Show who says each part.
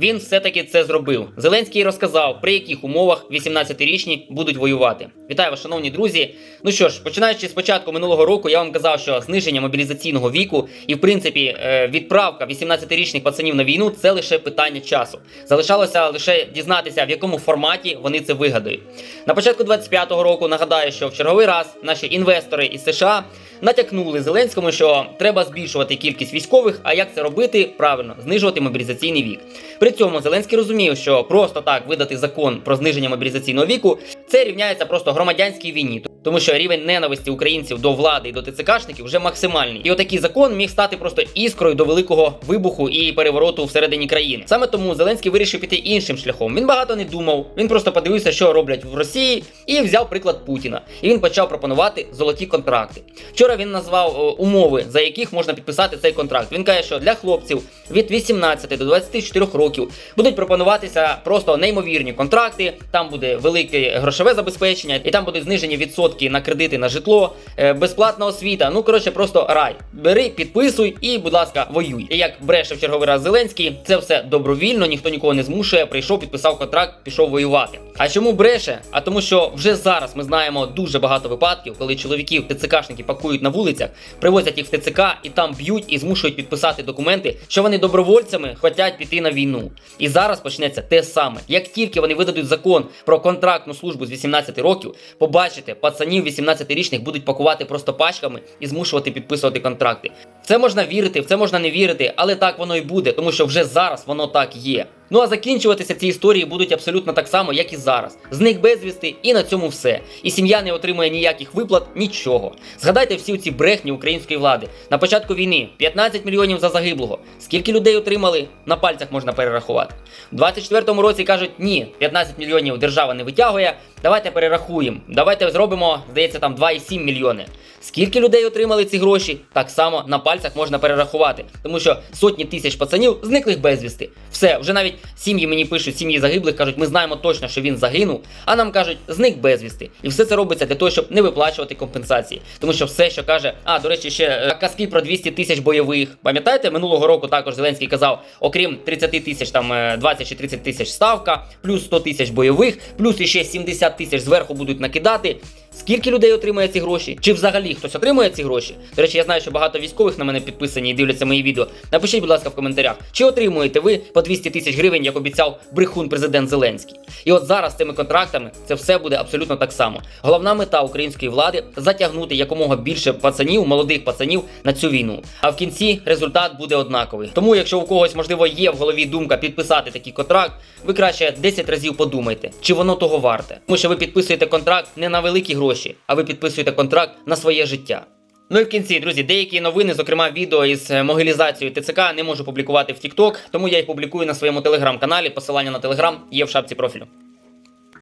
Speaker 1: Він все-таки це зробив. Зеленський розказав, при яких умовах 18-річні будуть воювати. Вітаю вас, шановні друзі. Ну що ж, починаючи з початку минулого року, я вам казав, що зниження мобілізаційного віку і, в принципі, е, відправка 18-річних пацанів на війну це лише питання часу. Залишалося лише дізнатися, в якому форматі вони це вигадають. На початку 25-го року нагадаю, що в черговий раз наші інвестори із США натякнули Зеленському, що треба збільшувати кількість військових. А як це робити? Правильно, знижувати мобілізаційний вік. При цьому Зеленський розумів, що просто так видати закон про зниження мобілізаційного віку це рівняється просто громадянській війні. Тому що рівень ненависті українців до влади і до ТЦКшників вже максимальний. І отакий закон міг стати просто іскрою до великого вибуху і перевороту всередині країни. Саме тому Зеленський вирішив піти іншим шляхом. Він багато не думав. Він просто подивився, що роблять в Росії, і взяв приклад Путіна. І він почав пропонувати золоті контракти. Вчора він назвав о, умови, за яких можна підписати цей контракт. Він каже, що для хлопців від 18 до 24 років будуть пропонуватися просто неймовірні контракти. Там буде велике грошове забезпечення, і там будуть знижені відсотки на кредити на житло, е, безплатна освіта. Ну коротше, просто рай. Бери, підписуй і, будь ласка, воюй. І як бреше в черговий раз Зеленський, це все добровільно, ніхто нікого не змушує. Прийшов, підписав контракт, пішов воювати. А чому бреше? А тому, що вже зараз ми знаємо дуже багато випадків, коли чоловіків ТЦКшники пакують на вулицях, привозять їх в ТЦК і там б'ють і змушують підписати документи, що вони добровольцями хочуть піти на війну. І зараз почнеться те саме. Як тільки вони видадуть закон про контрактну службу з 18 років, побачите, пацанів 18-річних будуть пакувати просто пачками і змушувати підписувати контракти. В це можна вірити, в це можна не вірити, але так воно і буде, тому що вже зараз воно так є. Ну а закінчуватися ці історії будуть абсолютно так само, як і зараз. Зник безвісти, і на цьому все. І сім'я не отримує ніяких виплат, нічого. Згадайте всі ці брехні української влади. На початку війни 15 мільйонів за загиблого. Скільки людей отримали, на пальцях можна перерахувати. У 24-му році кажуть, ні, 15 мільйонів держава не витягує. Давайте перерахуємо. Давайте зробимо, здається, там 2,7 мільйони. Скільки людей отримали ці гроші, так само на пальцях можна перерахувати, тому що сотні тисяч пацанів зникли безвісти. Все, вже навіть сім'ї мені пишуть, сім'ї загиблих кажуть, ми знаємо точно, що він загинув, а нам кажуть, зник безвісти. І все це робиться для того, щоб не виплачувати компенсації. Тому що все, що каже, а до речі, ще е, казки про 200 тисяч бойових. Пам'ятаєте, минулого року також Зеленський казав, окрім 30 тисяч, там е, 20 чи 30 тисяч ставка, плюс 100 тисяч бойових, плюс іще 70 тисяч зверху будуть накидати. Скільки людей отримує ці гроші? Чи взагалі хтось отримує ці гроші? До речі, я знаю, що багато військових на мене підписані і дивляться мої відео. Напишіть, будь ласка, в коментарях, чи отримуєте ви по 200 тисяч гривень, як обіцяв брехун президент Зеленський. І от зараз цими контрактами це все буде абсолютно так само. Головна мета української влади затягнути якомога більше пацанів, молодих пацанів на цю війну. А в кінці результат буде однаковий. Тому, якщо у когось можливо є в голові думка підписати такий контракт, ви краще 10 разів подумайте, чи воно того варте. Тому що ви підписуєте контракт не на великі гроші, а ви підписуєте контракт на своє життя. Ну і в кінці, друзі, деякі новини, зокрема відео із е, могилізацією ТЦК, не можу публікувати в TikTok, тому я їх публікую на своєму телеграм-каналі. Посилання на телеграм є в шапці профілю.